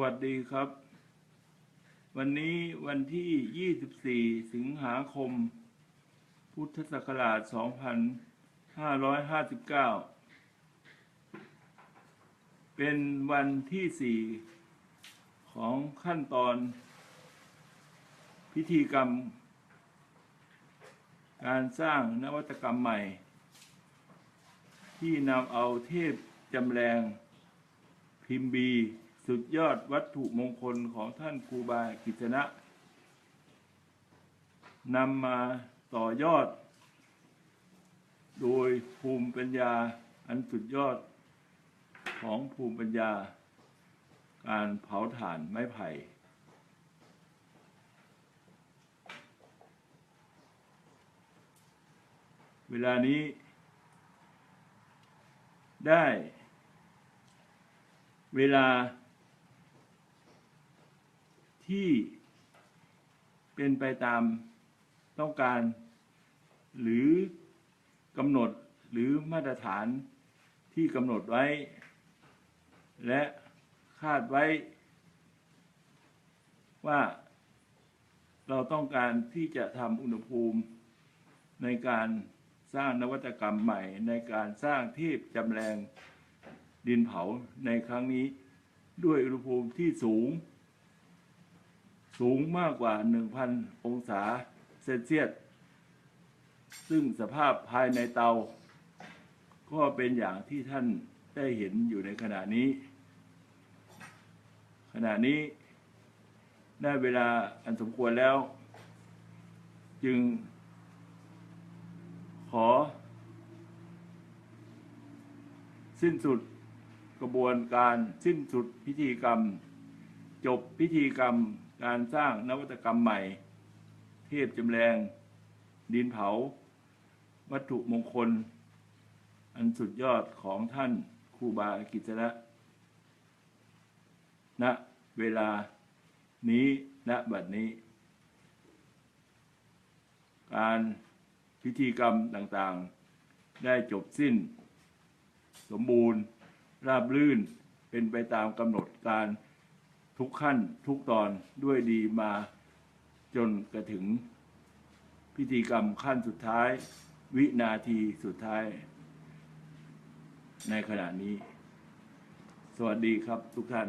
วัสดีครับ วันนี้วันที่ 24 สิงหาคม พุทธศักราช 2559 เป็นวันที่ 4 ของขั้นตอน พิธีกรรม การสร้างนวัตกรรมใหม่ ที่นำเอาเทพจำแรงพิมพ์บี สุดยอดวัตถุมงคลของท่านครูบากิจนะนำมาต่อยอด โดยภูมิปัญญาอันสุดยอดของภูมิปัญญา การเผาถ่านไม้ไผ่ เวลานี้ได้เวลา ที่เป็นไปตามต้องการ หรือกำหนดหรือมาตรฐานที่กำหนดไว้ และคาดไว้ ว่าเราต้องการที่จะทำอุณหภูมิ ในการสร้างนวัตกรรมใหม่ ในการสร้างเทพจำแรงดินเผาในครั้งนี้ ด้วยอุณหภูมิที่สูง สูงมากกว่า 1,000 องศาเซลเซียส ซึ่งสภาพภายในเตา ก็เป็นอย่างที่ท่านได้เห็นอยู่ในขณะนี้ ขณะนี้ได้เวลาอันสมควรแล้ว จึงขอ สิ้นสุดกระบวนการสิ้นสุดพิธีกรรม จบพิธีกรรมการสร้างนวัตกรรมใหม่ เทพจำแรง ดินเผา วัตถุมงคล อันสุดยอดของท่านครูบากิจนะณะเวลานี้ณบัดนี้ การพิธีกรรมต่างๆ ได้จบสิ้น สมบูรณ์ ราบรื่นเป็นไปตามกำหนดการ ทุกขั้นทุกตอนด้วยดีมาจนกระถึงพิธีกรรมขั้นสุดท้าย วินาทีสุดท้าย ในขณะนี้ สวัสดีครับทุกท่าน